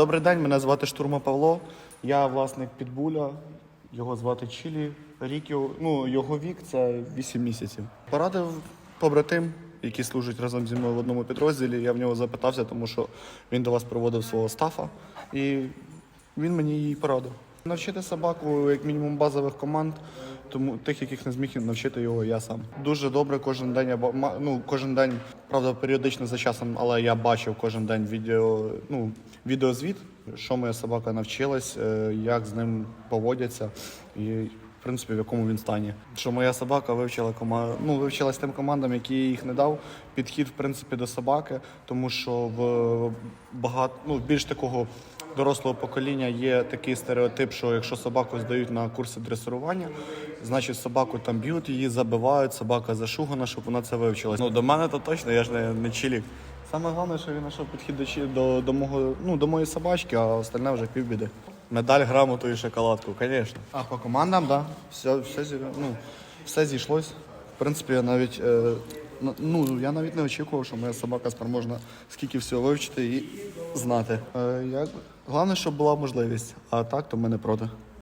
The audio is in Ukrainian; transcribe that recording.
Добрий день, мене звати Штурма Павло. Я власник підбуля. Його звати Чілі. Рік його, ну, його вік це 8 місяців. Порадив побратим, який служить разом зі мною в одному підрозділі. Я в нього запитався, тому що він до вас проводив свого стафа, і він мені її порадив. Навчити собаку як мінімум базових команд, тому тих, яких не зміг навчити його я сам. Дуже добре кожен день я ну, кожен день, правда, періодично за часом, але я бачив кожен день відео, ну, відеозвіт, що моя собака навчилась, е, як з ним поводяться і. В принципі, в якому він стані. Що моя собака вивчила кома... ну, вивчилась тим командам, які їх не дав. Підхід, в принципі, до собаки, тому що в багато ну, більш такого дорослого покоління є такий стереотип, що якщо собаку здають на курси дресирування, значить собаку там б'ють, її забивають, собака зашугана, щоб вона це вивчилась. Ну до мене то точно, я ж не, не чилік. Саме головне, що він знайшов підхід до, до, до, мого, ну, до моєї собачки, а остальне вже півбіди. Медаль, грамоту і шоколадку, звісно. А по командам, так. Да. Все, все, ну, все зійшлось. В принципі, я навіть, е, ну, я навіть не очікував, що моя собака спроможна скільки всього вивчити і знати. Е, як... Головне, щоб була можливість, а так, то ми не проти.